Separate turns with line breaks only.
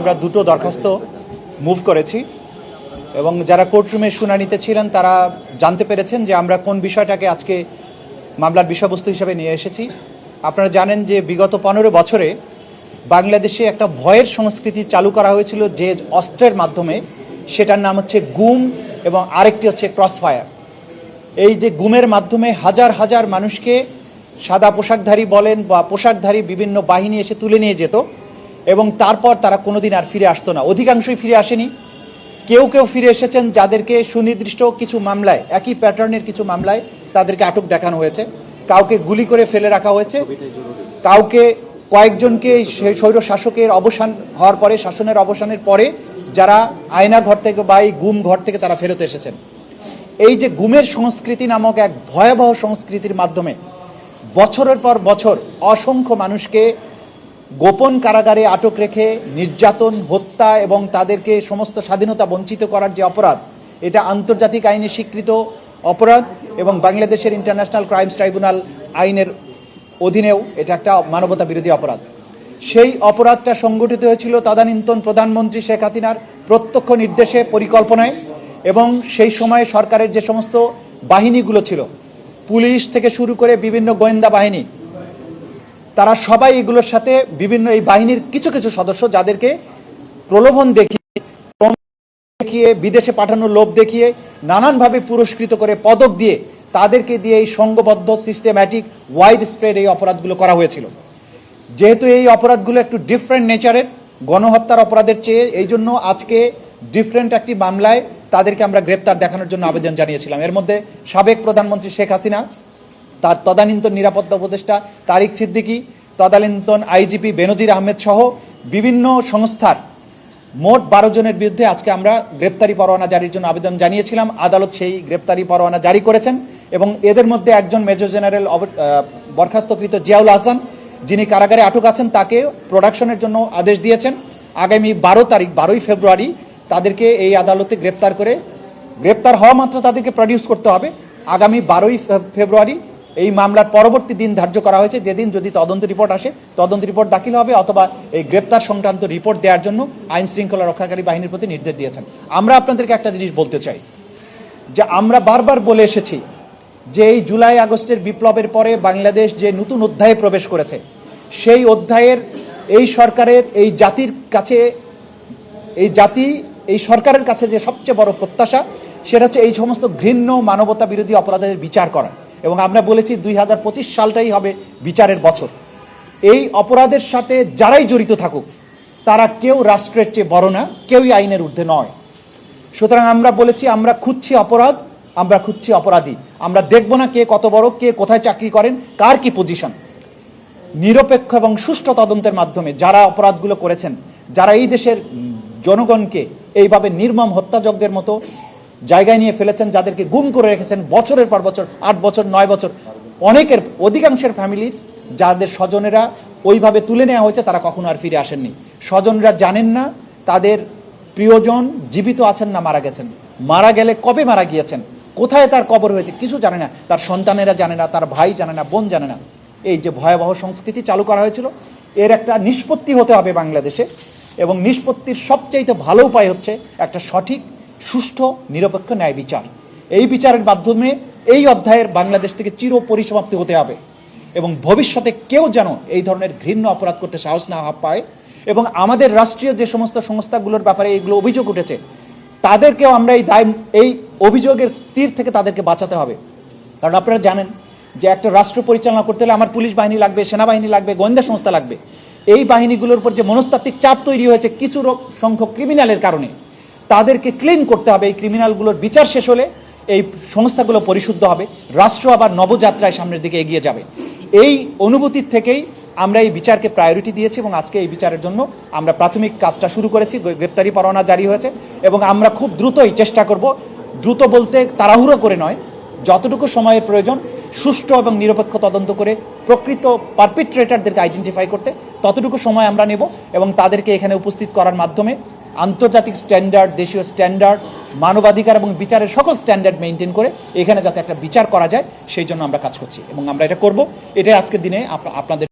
আমরা দুটো দরখাস্ত মুভ করেছি। এবং যারা কোর্টরুমে শুনানিতে ছিলেন, তারা জানতে পেরেছেন যে আমরা কোন বিষয়টাকে আজকে মামলার বিষয়বস্তু হিসেবে নিয়ে এসেছি। আপনারা জানেন যে বিগত পনেরো বছরে বাংলাদেশে একটা ভয়ের সংস্কৃতি চালু করা হয়েছিল যে অস্ত্রের মাধ্যমে। সেটার নাম হচ্ছে গুম এবং আরেকটি হচ্ছে ক্রস ফায়ার এই যে গুমের মাধ্যমে হাজার হাজার মানুষকে সাদা পোশাকধারী বলেন বা পোশাকধারী বিভিন্ন বাহিনী এসে তুলে নিয়ে যেত। এবং তারপর তারা কোনোদিন আর ফিরে আসতো না। অধিকাংশই ফিরে আসেনি। কেউ কেউ ফিরে এসেছেন যাদেরকে সুনির্দিষ্ট কিছু মামলায়, একই প্যাটার্নের কিছু মামলায় তাদেরকে আটক দেখানো হয়েছে। কাউকে গুলি করে ফেলে রাখা হয়েছে। কাউকে কয়েকজনকে স্বৈর শাসকের অবসান হওয়ার পরে, শাসনের অবসানের পরে যারা আয়না ঘর থেকে বা এই গুম ঘর থেকে তারা ফেরত এসেছেন। এই যে গুমের সংস্কৃতি নামক এক ভয়াবহ সংস্কৃতির মাধ্যমে বছরের পর বছর অসংখ্য মানুষকে গোপন কারাগারে আটক রেখে নির্যাতন, হত্যা এবং তাদেরকে সমস্ত স্বাধীনতা বঞ্চিত করার যে অপরাধ, এটা আন্তর্জাতিক আইনে স্বীকৃত অপরাধ এবং বাংলাদেশের ইন্টারন্যাশনাল ক্রাইমস ট্রাইব্যুনাল আইনের অধীনেও এটা একটা মানবতা বিরোধী অপরাধ। সেই অপরাধটা সংগঠিত হয়েছিল তদানীন্তন প্রধানমন্ত্রী শেখ হাসিনার প্রত্যক্ষ নির্দেশে, পরিকল্পনায় এবং সেই সময়ে সরকারের যে সমস্ত বাহিনীগুলো ছিল, পুলিশ থেকে শুরু করে বিভিন্ন গোয়েন্দা বাহিনী তারা সবাই এগুলোর সাথে বিভিন্ন এই বাহিনীর কিছু কিছু সদস্য যাদেরকে প্রলোভন দেখিয়ে দেখিয়ে, বিদেশে পাঠানোর লোভ দেখিয়ে, নানানভাবে পুরস্কৃত করে পদক দিয়ে তাদেরকে দিয়ে এই সংঘবদ্ধ সিস্টেম্যাটিক ওয়াইড স্প্রেড এই অপরাধগুলো করা হয়েছিল। যেহেতু এই অপরাধগুলো একটু ডিফারেন্ট নেচারের গণহত্যার অপরাধের চেয়ে এই জন্য আজকে ডিফারেন্ট একটি মামলায় তাদেরকে আমরা গ্রেপ্তার দেখানোর জন্য আবেদন জানিয়েছিলাম। এর মধ্যে সাবেক প্রধানমন্ত্রী শেখ হাসিনা তার তদানীন্তন নিরাপত্তা উপদেষ্টা তারিক সিদ্দিকী, তদানীন্তন আইজিপি বেনজির আহমেদ সহ বিভিন্ন সংস্থার মোট বারো জনের বিরুদ্ধে আজকে আমরা গ্রেপ্তারি পরোয়ানা জারির জন্য আবেদন জানিয়েছিলাম। আদালত সেই গ্রেপ্তারি পরোয়ানা জারি করেছেন এবং এদের মধ্যে একজন মেজর জেনারেল বরখাস্তকৃত জিয়াউল হাসান, যিনি কারাগারে আটক আছেন, তাকে প্রোডাকশনের জন্য আদেশ দিয়েছেন। আগামী বারো তারিখ, বারোই ফেব্রুয়ারি তাদেরকে এই আদালতে গ্রেপ্তার করে, গ্রেপ্তার হওয়া মাত্র তাদেরকে প্রডিউস করতে হবে। আগামী বারোই ফেব্রুয়ারি এই মামলার পরবর্তী দিন ধার্য করা হয়েছে। যেদিন যদি তদন্ত রিপোর্ট আসে, তদন্ত রিপোর্ট দাখিল হবে অথবা এই গ্রেপ্তার সংক্রান্ত রিপোর্ট দেওয়ার জন্য আইন শৃঙ্খলা রক্ষাকারী বাহিনীর প্রতি নির্দেশ দিয়েছেন। আমরা আপনাদেরকে একটা জিনিস বলতে চাই, যে আমরা বারবার বলে এসেছি যে এই জুলাই আগস্টের বিপ্লবের পরে বাংলাদেশ যে নতুন অধ্যায়ে প্রবেশ করেছে, সেই অধ্যায়ের এই সরকারের, এই জাতির কাছে, এই জাতি, এই সরকারের কাছে যে সবচেয়ে বড় প্রত্যাশা, সেটা হচ্ছে এই সমস্ত ঘৃণ্য মানবতা বিরোধী অপরাধের বিচার করা। এবং আমরা বলেছি দুই হাজার পঁচিশ সালটাই হবে বিচারের বছর। এই অপরাধের সাথে যারাই জড়িত থাকুক, তারা কেউ রাষ্ট্রের চেয়ে বড় না, কেউই আইনের ঊর্ধ্বে নয়। সুতরাং আমরা বলেছি, আমরা খুঁজছি অপরাধ, আমরা খুঁজছি অপরাধী। আমরা দেখব না কে কত বড়, কে কোথায় চাকরি করেন, কার কি পজিশন। নিরপেক্ষ এবং সুষ্ঠু তদন্তের মাধ্যমে যারা অপরাধগুলো করেছেন, যারা এই দেশের জনগণকে এইভাবে নির্মম হত্যাযজ্ঞের মতো জায়গায় নিয়ে ফেলেছেন, যাদেরকে গুম করে রেখেছেন বছরের পর বছর, আট বছর, নয় বছর। অনেকের, অধিকাংশের ফ্যামিলির যাদের স্বজনেরা ওইভাবে তুলে নেওয়া হয়েছে, তারা কখনো আর ফিরে আসেননি। স্বজনরা জানেন না, তাদের প্রিয়জন জীবিত আছেন না, মারা গেছেন। মারা গেলে কবে মারা গিয়েছেন? কোথায় তার কবর হয়েছে? কিছু জানে না। তার সন্তানেরা জানে না, তার ভাই জানে না, বোন জানে না। এই যে ভয়াবহ সংস্কৃতি চালু করা হয়েছিল, এর একটা নিষ্পত্তি হতে হবে বাংলাদেশে। এবং নিষ্পত্তির সবচাইতে ভালো উপায় হচ্ছে একটা সঠিক সুষ্ঠু, নিরপেক্ষ ন্যায় বিচার। এই বিচারের মাধ্যমে এই অধ্যায়ের বাংলাদেশ থেকে চির পরিসমাপ্তি হতে হবে এবং ভবিষ্যতে কেউ যেন এই ধরনের ঘৃণ্য অপরাধ করতে সাহস না পায় এবং আমাদের রাষ্ট্রীয় যে সমস্ত সংস্থাগুলোর ব্যাপারে এইগুলো অভিযোগ উঠেছে, তাদেরকেও আমরা এই দায়, এই অভিযোগের তীর থেকে তাদেরকে বাঁচাতে হবে। কারণ আপনারা জানেন যে একটা রাষ্ট্র পরিচালনা করতে হলে আমার পুলিশ বাহিনী লাগবে, সেনাবাহিনী লাগবে, গোয়েন্দা সংস্থা লাগবে। এই বাহিনীগুলোর উপর যে মনস্তাত্ত্বিক চাপ তৈরি হয়েছে কিছু সংখ্যক ক্রিমিনালের কারণে তাদেরকে ক্লিন করতে হবে, এই ক্রিমিনালগুলোর বিচার শেষ হলে এই সংস্থাগুলো পরিশুদ্ধ হবে, রাষ্ট্র আবার নবযাত্রায় সামনের দিকে এগিয়ে যাবে। এই অনুভূতির থেকেই আমরা এই বিচারকে প্রায়োরিটি দিয়েছি এবং আজকে এই বিচারের জন্য আমরা প্রাথমিক কাজটা শুরু করেছি গ্রেপ্তারি পরোয়ানা জারি হয়েছে এবং আমরা খুব দ্রুতই চেষ্টা করব, দ্রুত বলতে তাড়াহুড়ো করে নয়, যতটুকু সময়ের প্রয়োজন, সুষ্ঠু এবং নিরপেক্ষ তদন্ত করে প্রকৃত পারপিট্রেটারদেরকে আইডেন্টিফাই করতে ততটুকু সময় আমরা নেব এবং তাদেরকে এখানে উপস্থিত করার মাধ্যমে আন্তর্জাতিক স্ট্যান্ডার্ড, দেশীয় স্ট্যান্ডার্ড, মানবাধিকার এবং বিচারের সকল স্ট্যান্ডার্ড মেনটেন করে এখানে যাতে একটা বিচার করা যায়, সেই জন্য আমরা কাজ করছি এবং আমরা এটা করব। এটাই আজকের দিনে আপনাদের